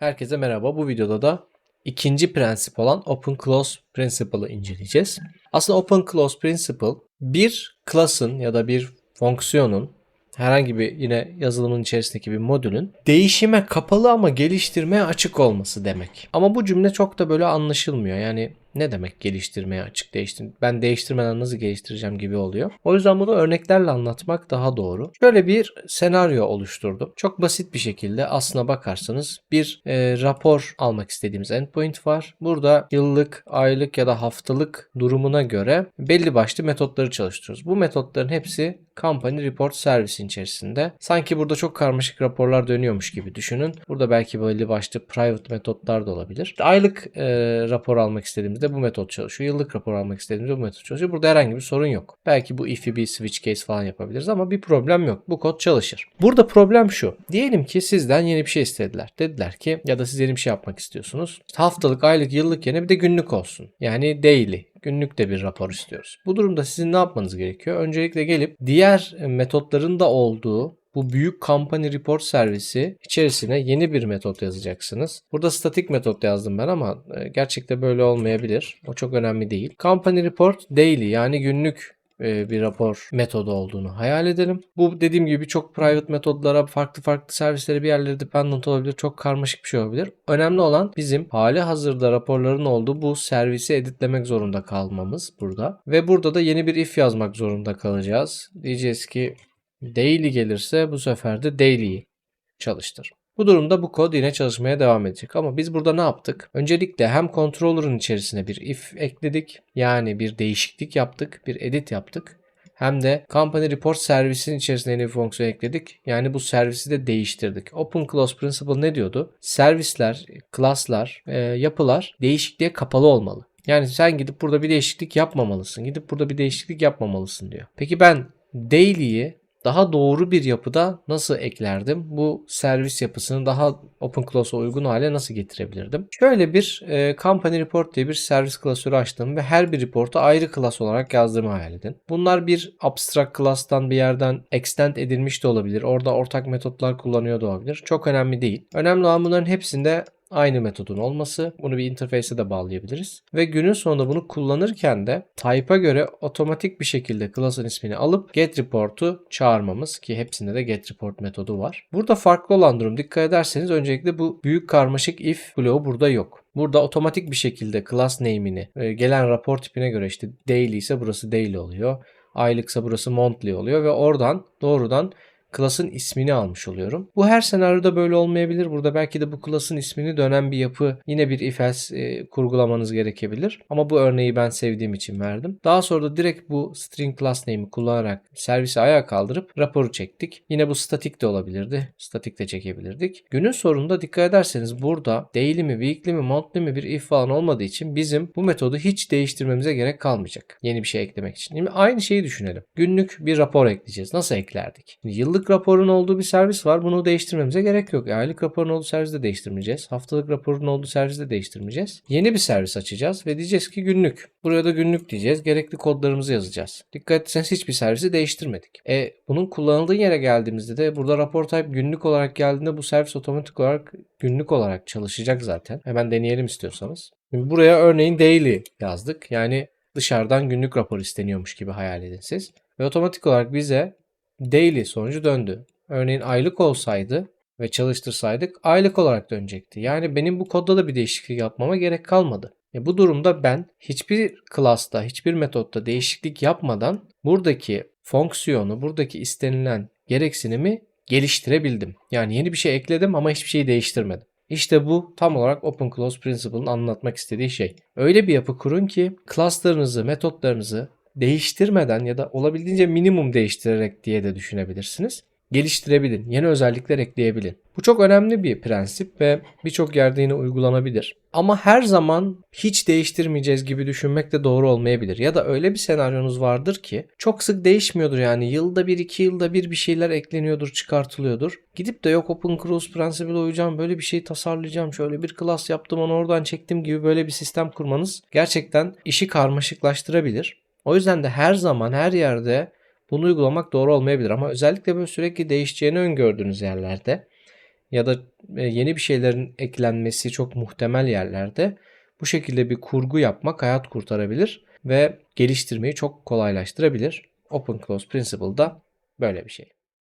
Herkese merhaba. Bu videoda da ikinci prensip olan Open Close Principle'ı inceleyeceğiz. Aslında Open Close Principle bir class'ın ya da bir fonksiyonun herhangi bir yine yazılımın içerisindeki bir modülün değişime kapalı ama geliştirmeye açık olması demek. Ama bu cümle çok da böyle anlaşılmıyor. Yani ne demek geliştirmeye açık değiştir? Ben değiştirmeden nasıl geliştireceğim gibi oluyor. O yüzden bunu örneklerle anlatmak daha doğru. Şöyle bir senaryo oluşturdum. Çok basit bir şekilde aslına bakarsanız bir e, rapor almak istediğimiz endpoint var. Burada yıllık, aylık ya da haftalık durumuna göre belli başlı metotları çalıştırıyoruz. Bu metotların hepsi Company Report Service'in içerisinde. Sanki burada çok karmaşık raporlar dönüyormuş gibi düşünün. Burada belki belli başlı private metotlar da olabilir. Aylık e, rapor almak istediğimizde bu metot çalışıyor. Yıllık rapor almak istediğimizde bu metot çalışıyor. Burada herhangi bir sorun yok. Belki bu if'i bir switch case falan yapabiliriz ama bir problem yok. Bu kod çalışır. Burada problem şu. Diyelim ki sizden yeni bir şey istediler. Dediler ki ya da siz yeni bir şey yapmak istiyorsunuz. Haftalık, aylık, yıllık yerine bir de günlük olsun. Yani daily günlük de bir rapor istiyoruz. Bu durumda sizin ne yapmanız gerekiyor? Öncelikle gelip diğer metotların da olduğu bu büyük company report servisi içerisine yeni bir metot yazacaksınız. Burada statik metot yazdım ben ama e, gerçekte böyle olmayabilir. O çok önemli değil. Company report daily yani günlük e, bir rapor metodu olduğunu hayal edelim. Bu dediğim gibi çok private metodlara, farklı farklı servislere bir yerlere dependent olabilir. Çok karmaşık bir şey olabilir. Önemli olan bizim hali hazırda raporların olduğu bu servisi editlemek zorunda kalmamız burada. Ve burada da yeni bir if yazmak zorunda kalacağız. Diyeceğiz ki daily gelirse bu sefer de daily'yi çalıştır. Bu durumda bu kod yine çalışmaya devam edecek. Ama biz burada ne yaptık? Öncelikle hem controller'ın içerisine bir if ekledik. Yani bir değişiklik yaptık. Bir edit yaptık. Hem de Company Report servisin içerisine yeni bir fonksiyon ekledik. Yani bu servisi de değiştirdik. Open Close Principle ne diyordu? Servisler, class'lar, e, yapılar değişikliğe kapalı olmalı. Yani sen gidip burada bir değişiklik yapmamalısın. Gidip burada bir değişiklik yapmamalısın diyor. Peki ben daily'yi daha doğru bir yapıda nasıl eklerdim? Bu servis yapısını daha open class'a uygun hale nasıl getirebilirdim? Şöyle bir e, company report diye bir servis klasörü açtım ve her bir reportu ayrı class olarak yazdığımı hayal edin. Bunlar bir abstract class'tan bir yerden extend edilmiş de olabilir. Orada ortak metotlar kullanıyor da olabilir. Çok önemli değil. Önemli olan bunların hepsinde aynı metodun olması. Bunu bir interface'e de bağlayabiliriz. Ve günün sonunda bunu kullanırken de type'a göre otomatik bir şekilde class'ın ismini alıp get report'u çağırmamız ki hepsinde de get report metodu var. Burada farklı olan durum dikkat ederseniz öncelikle bu büyük karmaşık if bloğu burada yok. Burada otomatik bir şekilde class name'ini e, gelen rapor tipine göre işte daily ise burası daily oluyor. Aylıksa burası monthly oluyor ve oradan doğrudan class'ın ismini almış oluyorum. Bu her senaryoda böyle olmayabilir. Burada belki de bu class'ın ismini dönen bir yapı yine bir if else e, kurgulamanız gerekebilir. Ama bu örneği ben sevdiğim için verdim. Daha sonra da direkt bu string class name'i kullanarak servisi ayağa kaldırıp raporu çektik. Yine bu statik de olabilirdi. Statik de çekebilirdik. Günün sonunda dikkat ederseniz burada daily mi, weekly mi, monthly mi bir if falan olmadığı için bizim bu metodu hiç değiştirmemize gerek kalmayacak. Yeni bir şey eklemek için. Şimdi aynı şeyi düşünelim. Günlük bir rapor ekleyeceğiz. Nasıl eklerdik? Yıllık Yıllık raporun olduğu bir servis var. Bunu değiştirmemize gerek yok. Aylık raporun olduğu servisi de değiştirmeyeceğiz. Haftalık raporun olduğu servisi de değiştirmeyeceğiz. Yeni bir servis açacağız ve diyeceğiz ki günlük. Buraya da günlük diyeceğiz. Gerekli kodlarımızı yazacağız. Dikkat etseniz hiçbir servisi değiştirmedik. E bunun kullanıldığı yere geldiğimizde de burada rapor type günlük olarak geldiğinde bu servis otomatik olarak günlük olarak çalışacak zaten. Hemen deneyelim istiyorsanız. Şimdi buraya örneğin daily yazdık. Yani dışarıdan günlük rapor isteniyormuş gibi hayal edin siz. Ve otomatik olarak bize daily sonucu döndü. Örneğin aylık olsaydı ve çalıştırsaydık aylık olarak dönecekti. Yani benim bu kodda da bir değişiklik yapmama gerek kalmadı. E bu durumda ben hiçbir class'ta, hiçbir metotta değişiklik yapmadan buradaki fonksiyonu, buradaki istenilen gereksinimi geliştirebildim. Yani yeni bir şey ekledim ama hiçbir şeyi değiştirmedim. İşte bu tam olarak Open Close Principle'ın anlatmak istediği şey. Öyle bir yapı kurun ki class'larınızı, metotlarınızı değiştirmeden ya da olabildiğince minimum değiştirerek diye de düşünebilirsiniz. Geliştirebilin, yeni özellikler ekleyebilin. Bu çok önemli bir prensip ve birçok yerde yine uygulanabilir. Ama her zaman hiç değiştirmeyeceğiz gibi düşünmek de doğru olmayabilir. Ya da öyle bir senaryonuz vardır ki çok sık değişmiyordur yani yılda bir iki yılda bir bir şeyler ekleniyordur çıkartılıyordur. Gidip de yok Open Close Principle'e uyacağım böyle bir şey tasarlayacağım şöyle bir class yaptım onu oradan çektim gibi böyle bir sistem kurmanız gerçekten işi karmaşıklaştırabilir. O yüzden de her zaman her yerde bunu uygulamak doğru olmayabilir ama özellikle böyle sürekli değişeceğini öngördüğünüz yerlerde ya da e, yeni bir şeylerin eklenmesi çok muhtemel yerlerde bu şekilde bir kurgu yapmak hayat kurtarabilir ve geliştirmeyi çok kolaylaştırabilir. Open Close Principle da böyle bir şey.